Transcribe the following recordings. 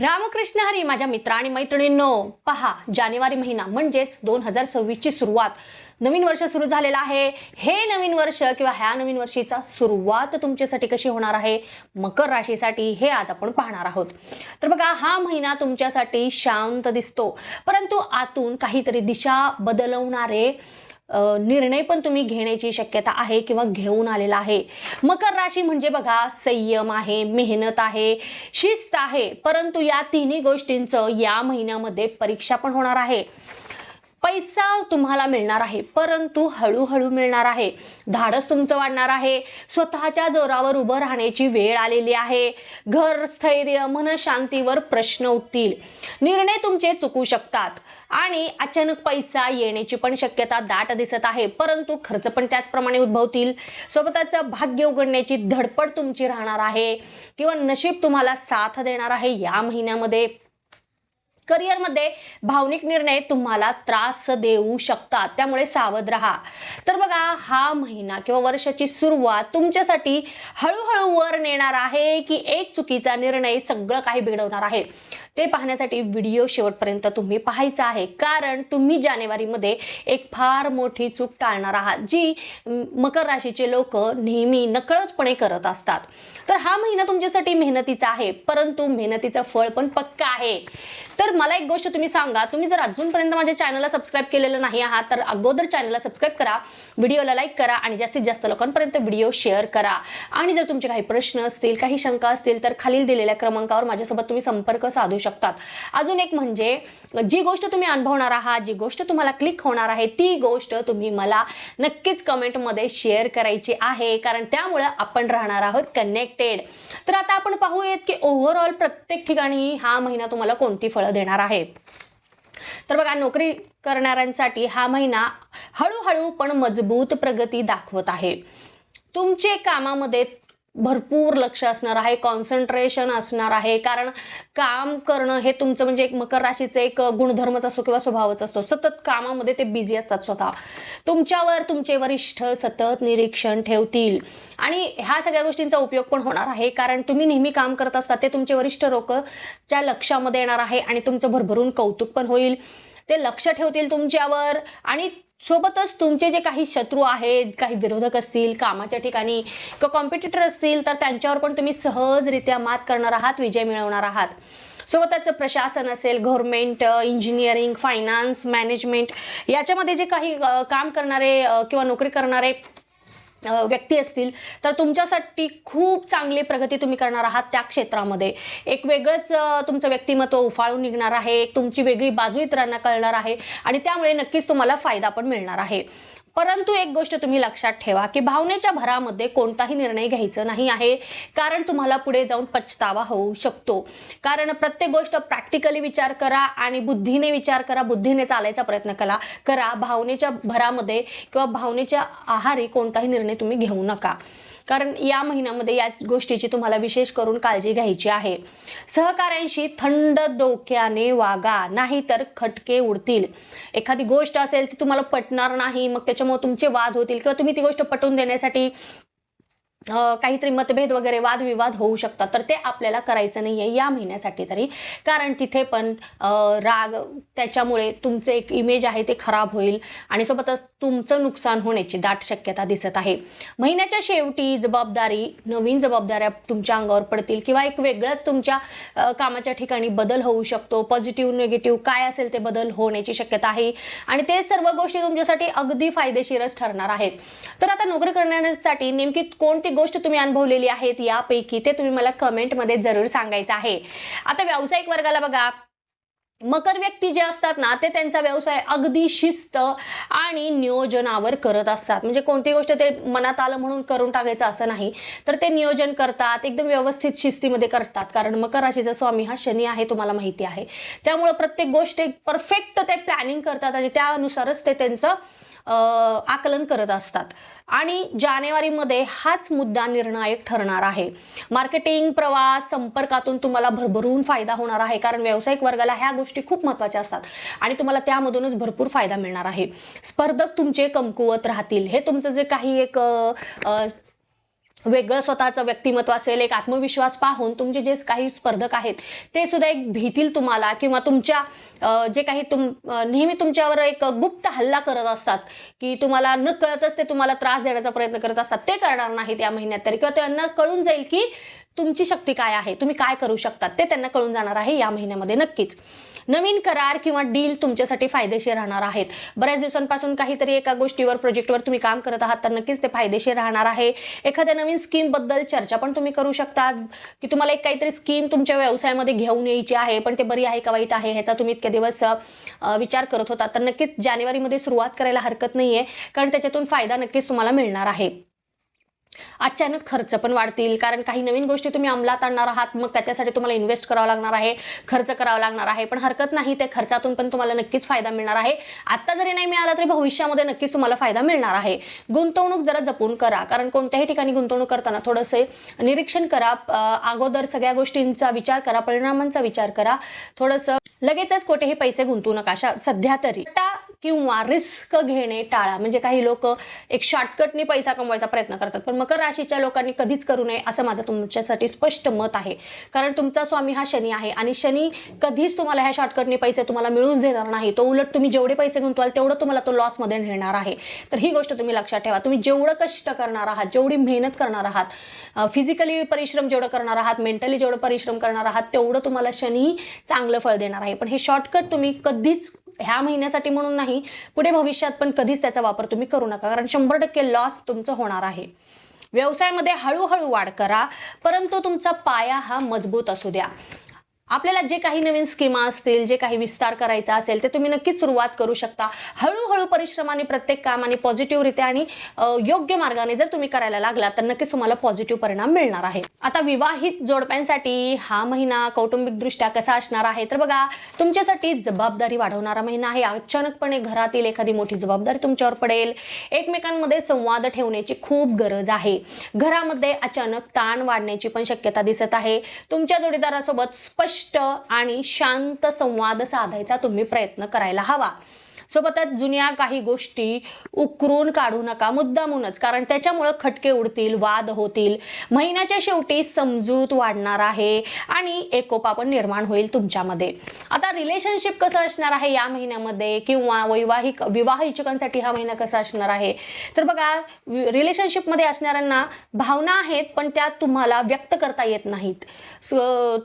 रामकृष्ण हरी माझ्या मित्र आणि मैत्रिणींनो पहा जानेवारी महिना म्हणजेच दोन हजार सव्वीसची सुरुवात. नवीन वर्ष सुरू झालेलं आहे. हे नवीन वर्ष किंवा ह्या नवीन वर्षीचा सुरुवात तुमच्यासाठी कशी होणार आहे? मकर राशीसाठी हे आज आपण पाहणार आहोत. तर बघा हा महिना तुमच्यासाठी शांत दिसतो. परंतु आतून काहीतरी दिशा बदलवणारे निर्णय पण तुम्ही घेण्याची शक्यता आहे किंवा घेऊन आलेला आहे. मकर राशी म्हणजे बघा संयम आहे मेहनत आहे शिस्त आहे. परंतु या तिन्ही गोष्टींचं या महिन्यामध्ये परीक्षा पण होणार आहे. पैसा तुम्हाला मिळणार आहे परंतु हळूहळू मिळणार आहे. धाडस तुमचं वाढणार आहे. स्वतःच्या जोरावर उभं राहण्याची वेळ आलेली आहे. घर स्थैर्य मनशांतीवर प्रश्न उठतील. निर्णय तुमचे चुकू शकतात. आणि अचानक पैसा येण्याची पण शक्यता दाट दिसत आहे परंतु खर्च पण त्याचप्रमाणे उद्भवतील. सोबतच भाग्य उघडण्याची धडपड तुमची राहणार आहे. किंवा नशीब तुम्हाला साथ देणार आहे या महिन्यामध्ये. करिअरमध्ये भावनिक निर्णय तुम्हाला त्रास देऊ शकतात. त्यामुळे सावध राहा. तर बघा हा महिना किंवा वर्षाची सुरुवात तुमच्यासाठी हळूहळू वर नेणार आहे की एक चुकीचा निर्णय सगळं काही बिघडवणार आहे? ते पाहण्यासाठी व्हिडिओ शेवटपर्यंत तुम्ही पाहायचा आहे. कारण तुम्ही जानेवारीमध्ये एक फार मोठी चूक टाळणार आहात जी मकर राशीचे लोक नेहमी नकळतपणे करत असतात. तर हा महिना तुमच्यासाठी मेहनतीचा आहे परंतु मेहनतीचं फळ पण पक्का आहे. तर मला एक गोष्ट तुम्ही सांगा तुम्ही जर अजूनपर्यंत माझ्या चॅनलला सबस्क्राईब केलेलं नाही आहात तर अगोदर चॅनलला सबस्क्राईब करा व्हिडिओला लाईक करा आणि जास्तीत जास्त लोकांपर्यंत व्हिडिओ शेअर करा. आणि जर तुमचे काही प्रश्न असतील काही शंका असतील तर खालील दिलेल्या क्रमांकावर माझ्यासोबत तुम्ही संपर्क साधू शकतात. अजून एक म्हणजे जी गोष्ट तुम्ही अनुभवणार आहात जी गोष्ट तुम्हाला क्लिक होणार आहे ती गोष्ट तुम्ही मला नक्कीच कमेंटमध्ये शेअर करायची आहे कारण त्यामुळं आपण राहणार आहोत कनेक्टेड तर आता आपण पाहूयात की ओव्हरऑल प्रत्येक ठिकाणी हा महिना तुम्हाला कोणती फळं देणार आहे? तर बघा नोकरी करणाऱ्यांसाठी हा महिना हळूहळू पण मजबूत प्रगती दाखवत आहे. तुमचे कामामध्ये भरपूर लक्ष असणार आहे कॉन्सन्ट्रेशन असणार आहे. कारण काम करणं हे तुमचं म्हणजे एक मकर राशीचं एक गुणधर्मच असतो किंवा स्वभावच असतो सतत कामामध्ये ते बिझी असतात स्वतः. तुमच्यावर तुमचे वरिष्ठ सतत निरीक्षण ठेवतील. आणि ह्या सगळ्या गोष्टींचा उपयोग पण होणार आहे. कारण तुम्ही नेहमी काम करत असता ते तुमचे वरिष्ठ लोकच्या लक्षामध्ये येणार आहे आणि तुमचं भरभरून कौतुक पण होईल. ते लक्ष ठेवतील तुमच्यावर आणि सोबतच तुमचे जे काही शत्रू आहेत काही विरोधक असतील कामाच्या ठिकाणी किंवा कॉम्पिटिटर असतील तर त्यांच्यावर पण तुम्ही सहजरित्या मात करणार आहात विजय मिळवणार आहात. सोबतच प्रशासन असेल गव्हर्मेंट इंजिनिअरिंग फायनान्स मॅनेजमेंट याच्यामध्ये जे काही काम करणारे किंवा नोकरी करणारे व्यक्ती असतील तर तुमच्यासाठी खूप चांगली प्रगती तुम्ही करणार आहात त्या क्षेत्रामध्ये. एक वेगळंच तुमचं व्यक्तिमत्व उफाळून निघणार आहे एक तुमची वेगळी बाजू इतरांना कळणार आहे आणि त्यामुळे नक्कीच तुम्हाला फायदा पण मिळणार आहे. परंतु एक गोष्ट तुम्ही लक्षात ठेवा की भावनेच्या भरामध्ये कोणताही निर्णय घ्यायचा नाही आहे. कारण तुम्हाला पुढे जाऊन पछतावा होऊ शकतो. कारण प्रत्येक गोष्ट प्रॅक्टिकली विचार करा आणि बुद्धीने विचार करा बुद्धीने चालायचा प्रयत्न करा करा. भावनेच्या भरामध्ये किंवा भावनेच्या आहारी कोणताही निर्णय तुम्ही घेऊ नका. कारण या महिन्यामध्ये या गोष्टीची तुम्हाला विशेष करून काळजी घ्यायची आहे. सहकाऱ्यांशी थंड डोक्याने वागा नाहीतर खटके उडतील. एखादी गोष्ट असेल ती तुम्हाला पटणार नाही मग त्याच्यामुळे तुमचे वाद होतील किंवा तुम्ही ती गोष्ट पटवून देण्यासाठी काहीतरी मतभेद वगैरे वादविवाद होऊ शकतात. तर ते आपल्याला करायचं नाही आहे या महिन्यासाठी तरी. कारण तिथे पण राग त्याच्यामुळे तुमचं एक इमेज आहे ते खराब होईल. आणि सोबतच तुमचं नुकसान होण्याची दाट शक्यता दिसत आहे. महिन्याच्या शेवटी जबाबदारी नवीन जबाबदाऱ्या तुमच्या अंगावर पडतील किंवा एक वेगळंच तुमच्या कामाच्या ठिकाणी बदल होऊ शकतो. पॉझिटिव्ह निगेटिव्ह काय असेल ते बदल होण्याची शक्यता आहे. आणि ते सर्व गोष्टी तुमच्यासाठी अगदी फायदेशीरच ठरणार आहेत. तर आता नोकरी करण्यासाठी नेमकी कोणती गोष्ट तुम्ही अनुभवलेली आहेत यापैकी ते तुम्ही मला कमेंटमध्ये जरूर सांगायचं आहे. आता व्यावसायिक वर्गाला बघा. मकर व्यक्ती जे असतात ना ते त्यांचा व्यवसाय अगदी शिस्त आणि नियोजनावर करत असतात. म्हणजे कोणती गोष्ट ते मनात आलं म्हणून करून टाकायचं असं नाही. तर ते नियोजन करतात एकदम व्यवस्थित शिस्तीमध्ये करतात. कारण मकर राशीचा स्वामी हा शनी आहे तुम्हाला माहिती आहे. त्यामुळं प्रत्येक गोष्ट एक परफेक्ट ते प्लॅनिंग करतात आणि त्यानुसारच ते त्यांचं आकलन करत असतात. आणि जानेवारीमध्ये हाच मुद्दा निर्णायक ठरणार आहे. मार्केटिंग प्रवास संपर्कातून तुम्हाला भरभरून फायदा होणार आहे. कारण व्यावसायिक वर्गाला ह्या गोष्टी खूप महत्त्वाच्या असतात. आणि तुम्हाला त्यामधूनच भरपूर फायदा मिळणार आहे. स्पर्धक तुमचे कमकुवत राहतील. हे तुमचं जे काही एक वेगळं स्वतःचं व्यक्तिमत्व असेल एक आत्मविश्वास पाहून तुमचे जे काही स्पर्धक आहेत ते सुद्धा एक भीतील तुम्हाला किंवा तुमच्या जे काही तुम नेहमी तुमच्यावर एक गुप्त हल्ला करत असतात की तुम्हाला न कळतच ते तुम्हाला त्रास देण्याचा प्रयत्न करत असतात ते करणार नाहीत या महिन्यात तरी. किंवा त्यांना कळून जाईल की तुमची शक्ती काय आहे तुम्ही काय करू शकतात ते त्यांना कळून जाणार आहे या महिन्यामध्ये नक्कीच. नवीन करार किंवा डील तुमच्यासाठी फायदेशीर राहणार आहेत. बऱ्याच दिवसांपासून काहीतरी एका गोष्टीवर प्रोजेक्टवर तुम्ही काम करत आहात तर नक्कीच ते फायदेशीर राहणार आहे. एखाद्या नवीन स्कीमबद्दल चर्चा पण तुम्ही करू शकता की तुम्हाला एक काहीतरी स्कीम तुमच्या व्यवसायामध्ये घेऊन यायची आहे पण ते बरी आहे का वाईट आहे ह्याचा तुम्ही इतके दिवस विचार करत होता तर नक्कीच जानेवारीमध्ये सुरुवात करायला हरकत नाही आहे कारण त्याच्यातून फायदा नक्कीच तुम्हाला मिळणार आहे. अचानक खर्च पण वाढतील. कारण काही नवीन गोष्टी तुम्ही अंमलात आणणार आहात मग त्याच्यासाठी तुम्हाला इन्व्हेस्ट करावं लागणार आहे खर्च करावा लागणार आहे. पण हरकत नाही ते खर्चातून पण तुम्हाला नक्कीच फायदा मिळणार आहे. आत्ता जरी नाही मिळाला तरी भविष्यामध्ये नक्कीच तुम्हाला फायदा मिळणार आहे. गुंतवणूक जरा जपून करा. कारण कोणत्याही ठिकाणी गुंतवणूक करताना थोडंसं निरीक्षण करा. अगोदर सगळ्या गोष्टींचा विचार करा परिणामांचा विचार करा. थोडंसं लगेचच कुठेही पैसे गुंतवू नका. अशा सध्या तरी. आता किंवा रिस्क घेणे टाळा. म्हणजे काही लोक एक शॉर्टकटने पैसा कमवायचा प्रयत्न करतात पण मकर राशीच्या लोकांनी कधीच करू नये असं माझं तुमच्यासाठी स्पष्ट मत आहे. कारण तुमचा स्वामी हा शनी आहे आणि शनी कधीच तुम्हाला ह्या शॉर्टकटने पैसे तुम्हाला मिळूच देणार नाही. तो उलट तुम्ही जेवढे पैसे गुंतवाल तेवढं तुम्हाला तो लॉसमध्ये नेणार आहे. तर ही गोष्ट तुम्ही लक्षात ठेवा. तुम्ही जेवढं कष्ट करणार आहात जेवढी मेहनत करणार आहात फिजिकली परिश्रम जेवढं करणार आहात मेंटली जेवढं परिश्रम करणार आहात तेवढं तुम्हाला शनी चांगलं फळ देणार आहे. पण हे शॉर्टकट तुम्ही कधीच ह्या महिन्यासाठी म्हणून नाही पुढे भविष्यात पण कधीच त्याचा वापर तुम्ही करू नका. कारण शंभर टक्के लॉस तुमचं होणार आहे. व्यवसायामध्ये हळूहळू वाढ करा परंतु तुमचा पाया हा मजबूत असू द्या. आपल्याला जे काही नवीन स्कीमा असतील जे काही विस्तार करायचा असेल ते तुम्ही नक्कीच सुरुवात करू शकता. हळूहळू परिश्रमाने प्रत्येक काम आणि पॉझिटिव्हरित्या आणि योग्य मार्गाने जर तुम्ही करायला लागला तर नक्कीच तुम्हाला पॉझिटिव्ह परिणाम मिळणार आहे. आता विवाहित जोडप्यांसाठी हा महिना कौटुंबिकदृष्ट्या कसा असणार आहे? तर बघा तुमच्यासाठी जबाबदारी वाढवणारा महिना आहे. अचानकपणे घरातील एखादी मोठी जबाबदारी तुमच्यावर पडेल. एकमेकांमध्ये संवाद ठेवण्याची खूप गरज आहे. घरामध्ये अचानक ताण वाढण्याची पण शक्यता दिसत आहे. तुमच्या जोडीदारासोबत स्पष्ट आणि शांत संवाद साधायचा तुम्ही प्रयत्न करायला हवा. सोबतच जुन्या काही गोष्टी उकरून काढू नका मुद्दामूनच. कारण त्याच्यामुळं खटके उडतील वाद होतील. महिन्याच्या शेवटी समजूत वाढणार आहे आणि एकोपा पण निर्माण होईल तुमच्यामध्ये. आता रिलेशनशिप कसं असणार आहे या महिन्यामध्ये? किंवा वैवाहिक विवाह इच्छुकांसाठी हा महिना कसा असणार आहे? तर बघा रिलेशनशिपमध्ये असणाऱ्यांना भावना आहेत पण त्या तुम्हाला व्यक्त करता येत नाहीत.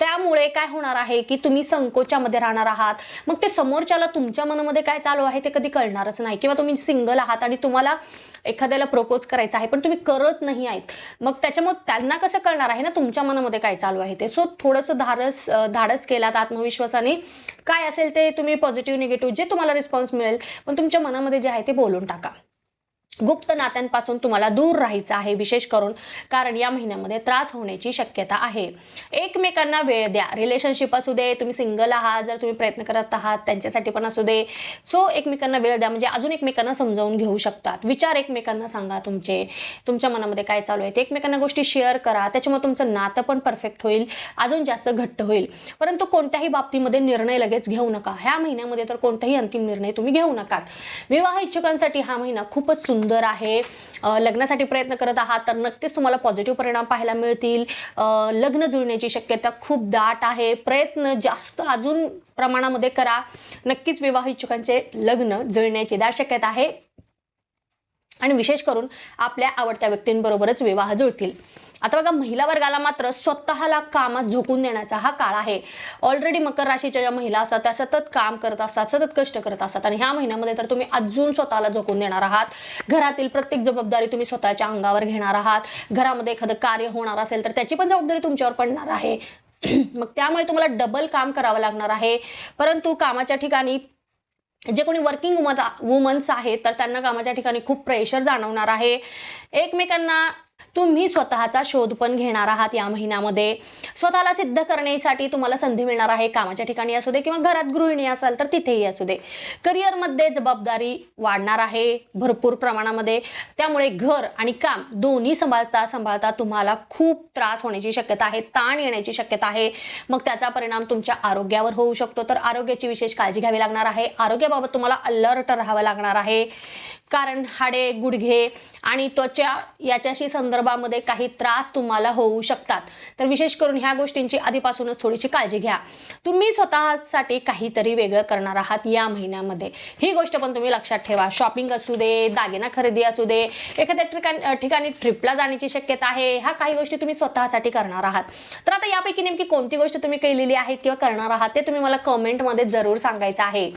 त्यामुळे काय होणार आहे की तुम्ही संकोचामध्ये राहणार आहात. मग ते समोरच्याला तुमच्या मनामध्ये काय चालू आहे ते कधी कळणारच नाही. किंवा तुम्ही सिंगल आहात आणि तुम्हाला एखाद्याला प्रपोज करायचं आहे पण तुम्ही करत नाही आहेत. मग त्याच्यामुळे त्यांना कसं कळणार आहे ना? तुमच्या मनामध्ये काय चालू आहे ते? सो थोडंसं धाडस धाडस केलात आत्मविश्वासाने. काय असेल ते तुम्ही पॉझिटिव्ह निगेटिव्ह जे तुम्हाला रिस्पॉन्स मिळेल पण तुमच्या मनामध्ये जे आहे ते बोलून टाका. गुप्त नात्यांपासून तुम्हाला दूर राहायचं आहे विशेष करून कारण या महिन्यामध्ये त्रास होण्याची शक्यता आहे. एकमेकांना वेळ द्या. रिलेशनशिप असू दे तुम्ही सिंगल आहात जर तुम्ही प्रयत्न करत आहात त्यांच्यासाठी पण असू दे. सो एकमेकांना वेळ द्या. म्हणजे अजून एकमेकांना समजावून घेऊ शकतात. विचार एकमेकांना सांगा तुमचे. तुमच्या मनामध्ये काय चालू आहे ते एकमेकांना गोष्टी शेअर करा. त्याच्यामुळे तुमचं नातं पण परफेक्ट होईल. अजून जास्त घट्ट होईल. परंतु कोणत्याही बाबतीमध्ये निर्णय लगेच घेऊ नका. ह्या महिन्यामध्ये तर कोणताही अंतिम निर्णय तुम्ही घेऊ नका विवाह इच्छुकांसाठी हा महिना खूपच सुंदर आहे. लग्नासाठी प्रयत्न करत आहात तर नक्कीच तुम्हाला पॉझिटिव्ह परिणाम पाहायला मिळतील. लग्न जुळण्याची शक्यता खूप दाट आहे. प्रयत्न जास्त अजून प्रमाणामध्ये करा. नक्कीच विवाह इच्छुकांचे लग्न जुळण्याची दाट शक्यता आहे. आणि विशेष करून आपल्या आवडत्या व्यक्तींबरोबरच विवाह जुळतील. आता बघा महिला वर्गाला मात्र स्वतःला कामात झोकून देण्याचा हा काळ आहे. ऑलरेडी मकर राशीच्या ज्या महिला असतात त्या सतत काम करत असतात सतत कष्ट करत असतात. आणि ह्या महिन्यामध्ये तर तुम्ही अजून स्वतःला झोकून देणार आहात. घरातील प्रत्येक जबाबदारी तुम्ही स्वतःच्या अंगावर घेणार आहात. घरामध्ये एखादं कार्य होणार असेल तर त्याची पण जबाबदारी तुमच्यावर पडणार आहे. मग त्यामुळे तुम्हाला डबल काम करावं लागणार आहे. परंतु कामाच्या ठिकाणी जे कोणी वर्किंग वुमन वुमन्स आहेत तर त्यांना कामाच्या ठिकाणी खूप प्रेशर जाणवणार आहे. एकमेकांना तुम्ही स्वतःचा शोध पण घेणार आहात या महिन्यामध्ये. स्वतःला सिद्ध करण्यासाठी तुम्हाला संधी मिळणार आहे कामाच्या ठिकाणी असू दे किंवा घरात गृहिणी असाल तर तिथेही असू दे. करिअरमध्ये जबाबदारी वाढणार आहे भरपूर प्रमाणामध्ये. त्यामुळे घर आणि काम दोन्ही सांभाळता सांभाळता तुम्हाला खूप त्रास होण्याची शक्यता आहे ताण येण्याची शक्यता आहे. मग त्याचा परिणाम तुमच्या आरोग्यावर होऊ शकतो. तर आरोग्याची विशेष काळजी घ्यावी लागणार आहे. आरोग्याबाबत तुम्हाला अलर्ट राहावं लागणार आहे. कारण हाडे गुडघे आणि त्वचा याच्याशी संदर्भामध्ये काही त्रास तुम्हाला होऊ शकतात. तर विशेष करून ह्या गोष्टींची आधीपासूनच थोडीशी काळजी घ्या. तुम्ही स्वतःसाठी काहीतरी वेगळं करणार आहात या महिन्यामध्ये. ही गोष्ट पण तुम्ही लक्षात ठेवा. शॉपिंग असू दे दागिना खरेदी असू दे एखाद्या ठिकाणी ठिकाणी ट्रिपला जाण्याची शक्यता आहे ह्या काही गोष्टी तुम्ही स्वतःसाठी करणार आहात. तर आता यापैकी नेमकी कोणती गोष्ट तुम्ही केलेली आहेत किंवा करणार आहात ते तुम्ही मला कमेंटमध्ये जरूर सांगायचं आहे.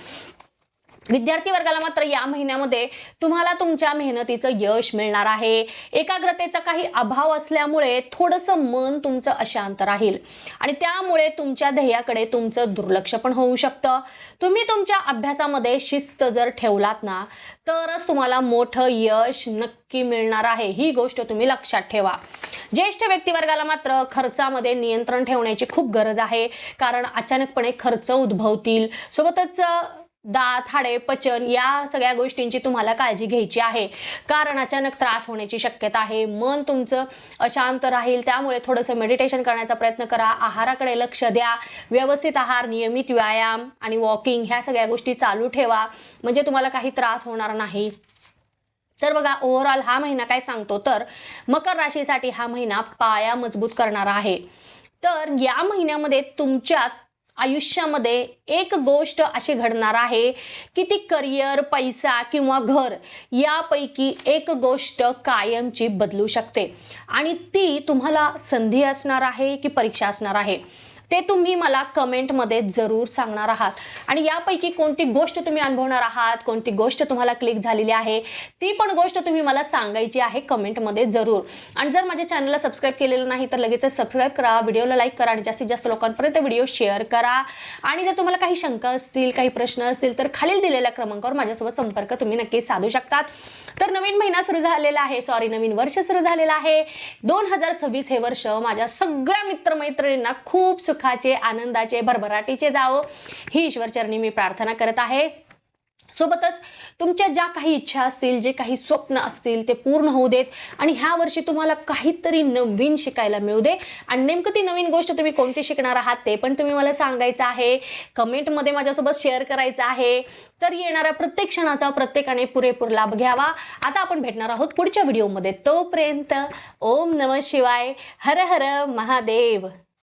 विद्यार्थी वर्गाला मात्र या महिन्यामध्ये तुम्हाला तुमच्या मेहनतीचं यश मिळणार आहे. एकाग्रतेचा काही अभाव असल्यामुळे थोडंसं मन तुमचं अशांत राहील. आणि त्यामुळे तुमच्या ध्येयाकडे तुमचं दुर्लक्ष पण होऊ शकतं. तुम्ही तुमच्या अभ्यासामध्ये शिस्त जर ठेवलात ना तरच तुम्हाला मोठं यश नक्की मिळणार आहे. ही गोष्ट तुम्ही लक्षात ठेवा. ज्येष्ठ व्यक्तिवर्गाला मात्र खर्चामध्ये नियंत्रण ठेवण्याची खूप गरज आहे. कारण अचानकपणे खर्च उद्भवतील. सोबतच दात हाडे पचन या सगळ्या गोष्टींची तुम्हाला काळजी घ्यायची आहे. कारण अचानक त्रास होण्याची शक्यता आहे. मन तुमचं अशांत राहील. त्यामुळे थोडंसं मेडिटेशन करण्याचा प्रयत्न करा. आहाराकडे लक्ष द्या. व्यवस्थित आहार नियमित व्यायाम आणि वॉकिंग ह्या सगळ्या गोष्टी चालू ठेवा. म्हणजे तुम्हाला काही त्रास होणार नाही. तर बघा ओव्हरऑल हा महिना काय सांगतो? तर मकर राशीसाठी हा महिना पाया मजबूत करणारा आहे. तर या महिन्यामध्ये तुमच्यात आयुष्यामध्ये एक गोष्ट अशी घडणार आहे की ती करिअर पैसा किंवा घर यापैकी एक गोष्ट कायमची बदलू शकते. आणि ती तुम्हाला संधी असणार आहे की परीक्षा असणार आहे. ते तुम्ही मला कमेंटमध्ये जरूर सांगणार आहात. आणि यापैकी कोणती गोष्ट तुम्ही अनुभवणार आहात कोणती गोष्ट तुम्हाला क्लिक झालेली आहे ती पण गोष्ट तुम्ही मला सांगायची आहे कमेंटमध्ये जरूर. आणि जर माझ्या चॅनलला सबस्क्राईब केलेलं नाही तर लगेच सबस्क्राईब करा व्हिडिओला लाईक करा आणि जास्तीत जास्त लोकांपर्यंत व्हिडिओ शेअर करा. आणि जर तुम्हाला काही शंका असतील काही प्रश्न असतील तर खालील दिलेल्या क्रमांकावर माझ्यासोबत संपर्क तुम्ही नक्की साधू शकतात. तर नवीन महिना सुरू झालेला आहे सॉरी नवीन वर्ष सुरू झालेलं आहे. दोन हजार सव्वीस हे वर्ष माझ्या सगळ्या मित्रमैत्रिणींना खूप सुखाचे आनंदाचे भरभराटीचे जावं. ही ईश्वरचरणी मी प्रार्थना करत आहे. सोबतच तुमच्या ज्या काही इच्छा असतील जे काही स्वप्न असतील ते पूर्ण होऊ देत. आणि ह्या वर्षी तुम्हाला काहीतरी नवीन शिकायला मिळू दे. आणि नेमकं ती नवीन गोष्ट तुम्ही कोणती शिकणार आहात ते पण तुम्ही मला सांगायचं आहे. कमेंटमध्ये माझ्यासोबत शेअर करायचं आहे. तर येणाऱ्या प्रत्येक क्षणाचा प्रत्येकाने पुरेपूर लाभ घ्यावा. आता आपण भेटणार आहोत पुढच्या व्हिडिओमध्ये. तोपर्यंत ओम नम शिवाय. हर हर महादेव.